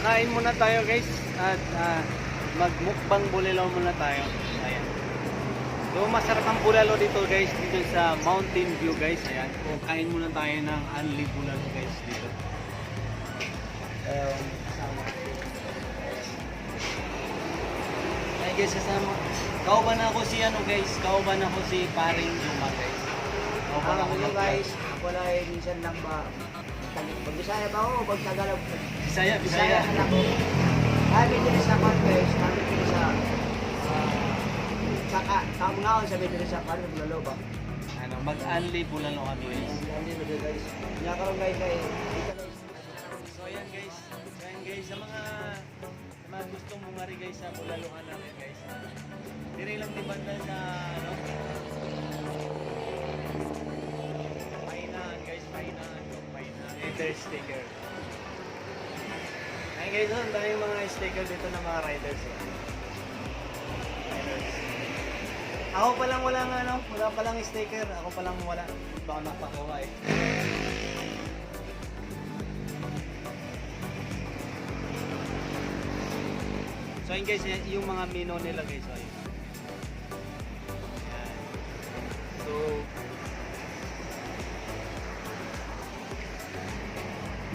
kain muna tayo guys at ah, magmukbang bulalo muna tayo. Ayan. So, masarap ang bulalo dito guys, dito sa Mountain View guys. Ayan. So, kain muna tayo ng unli bulalo guys dito. Um, kasama. Ay guys, kasama. Kauban ako si ano guys, kauban ako si paring Juma guys. Kauban Ah, ako ako guys, ako lang ay minsan lang ba, Bisaya ba ako, pag Tagalog, Bisaya, Bisaya Bisaya. ako. Kami din sa guys, kami din sa, sa ka, kamungaon sa medyo sa kwan, naglalo ba? Ano, mag-unli bulalo kami guys. Hindi mo guys. Nya karon guys kay. So ayan guys, so ayan guys, sa mga mga gustong bumari guys sa bulaluhan namin guys. Dire lang di banda sa ano. Rider sticker. Ayan guys, oh, ang daming mga sticker dito ng mga riders. eh. Riders. Ako pa lang wala nga ano, wala pa lang sticker. Ako pa lang wala. Baka napakuha eh. So ayun guys, yung mga mino nila guys, so ayun. So,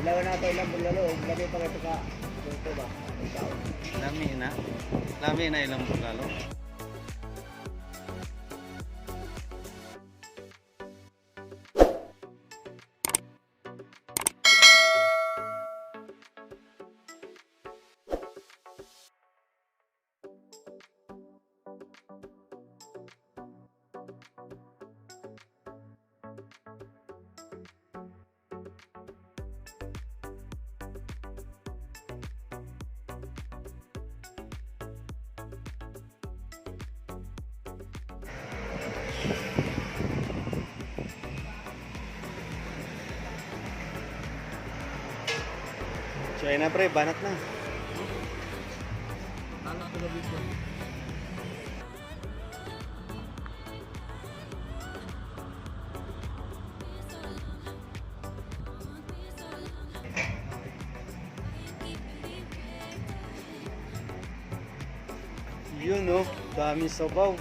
Bulawan na tayo lang bulalo, lagi pa ito ka. Ito ba? Lami na. Lami na ilang bulalo. Ayun na pre, banat na. Anak ko gabi ko. Yun no, dami sabaw.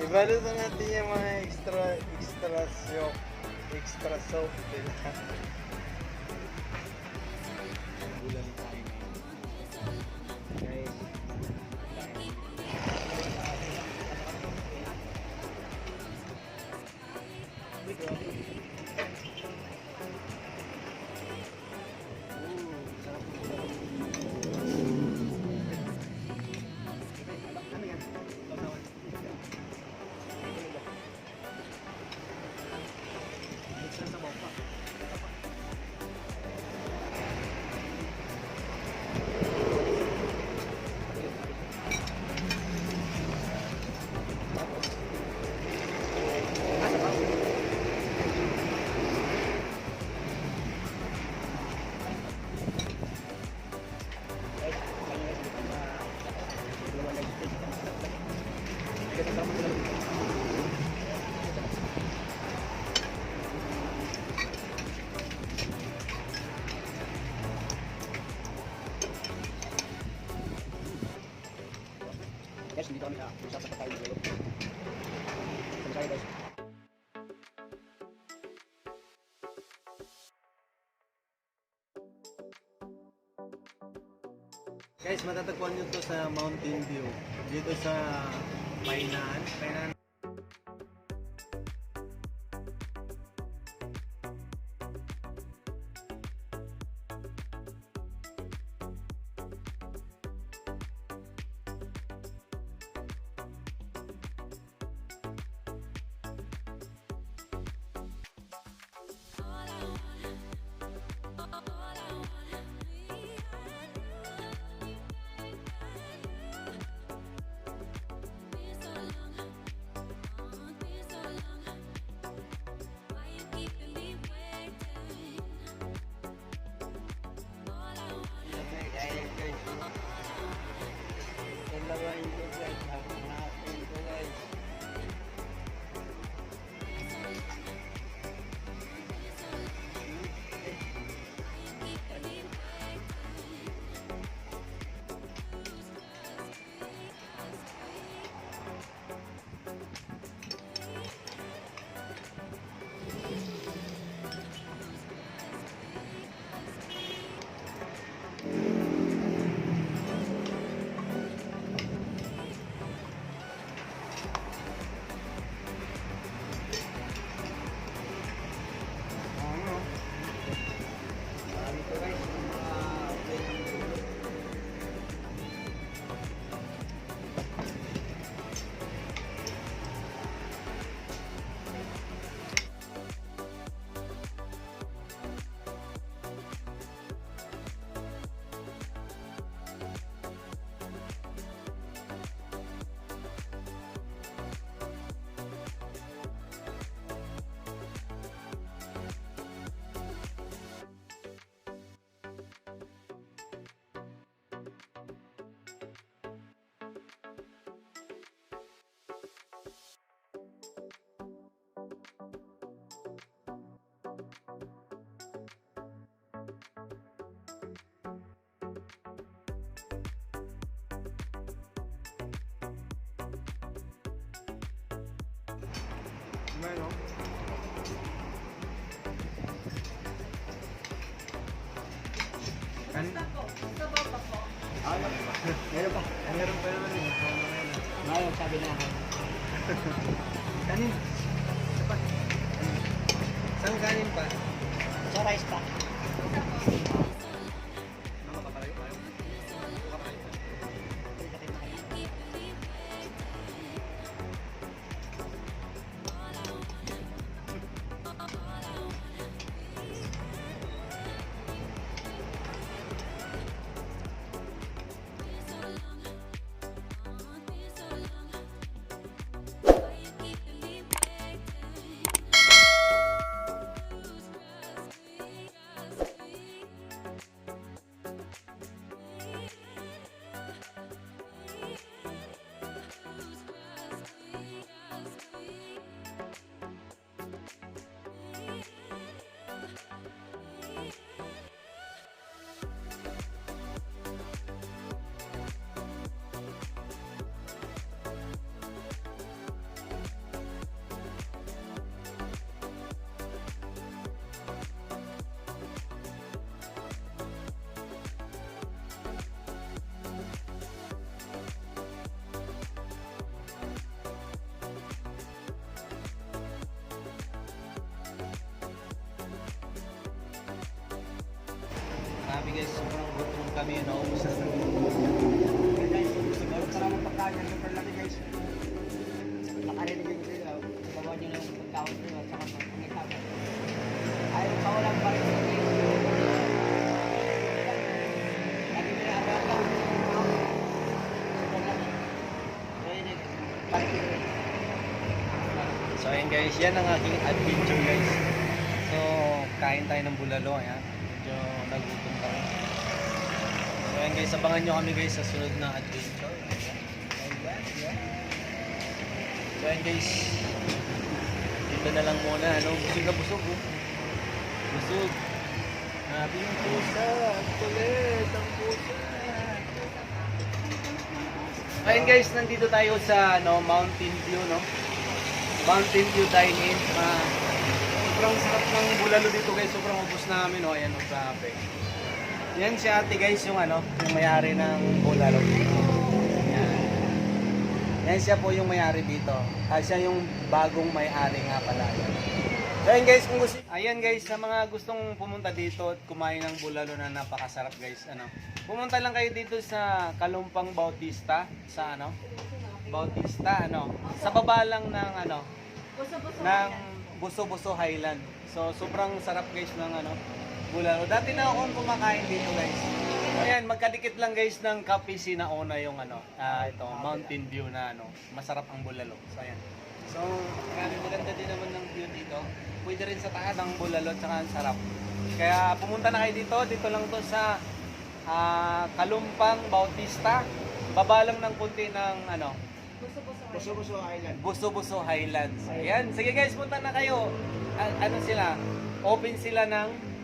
Ibalot na natin yung mga extra, extra soap. Extra soap. Diba? Bulani. Guys, dito kami sa usap sa pagkain bulalo. Sama saya guys. Guys, matatagpuan nyo to sa Mountain View. Dito sa Painan. Painan. Meron pa. Meron pa naman eh. Ngayon, sabi na ako. Kanin. Isa pa. Saan kanin pa? Sa rice pa. Guys, sobrang gutom kami. Na kami. Guys, meron pa naman pagkain. Super laki guys. Nakarinig yung sila. Bawa nyo lang yung pagkain nyo at saka pangitapan. Ayaw pa walang pa rin guys. Lagi lang. Super laki. Ko rin. So ayun guys, yan ang aking adventure guys. So, kain tayo ng bulalo, ayan. So ayun guys, abangan nyo kami guys sa sunod na adventure. Ayan. So ayun guys, dito na lang muna, ano, busog na busog oh. Busog. Grabe yung pusa, ang kulit, ang pusa. Ayun guys, nandito tayo sa no, Mountain View, no? Mountain View Dine-In. Ah, sobrang sarap ng bulalo dito guys. Sobrang ubos namin. Oh, ayan, oh, grabe. Yan si ate guys, yung ano, yung mayari ng bulalo. Yan. Yan siya po yung mayari dito. Ah, siya yung bagong may-ari nga pala. So, ayan guys, kung gusto, ayan guys, sa mga gustong pumunta dito at kumain ng bulalo na napakasarap guys, ano, pumunta lang kayo dito sa Kalumpang Bautista, sa ano, Bautista, ano, sa baba lang ng ano, ng Buso-Buso Highland. So, sobrang sarap guys ng ano, bulalo. Dati na akong kumakain dito guys. Ayan, magkadikit lang guys ng Cafe Sinaona yung ano, ah, ito, Mountain View na ano, masarap ang bulalo. So, ayan. So, grabe maganda din naman ng view dito. Pwede rin sa taas ng bulalo at saka ang sarap. Kaya pumunta na kayo dito, dito lang to sa ah, Kalumpang Bautista. Baba lang ng kunti ng ano, Buso-buso island. Buso-Buso Highlands. Ayan. Sige guys, punta na kayo. A- ano sila? Open sila ng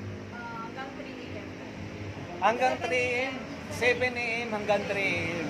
hanggang 3 a.m. 7 a.m. hanggang 3 a.m.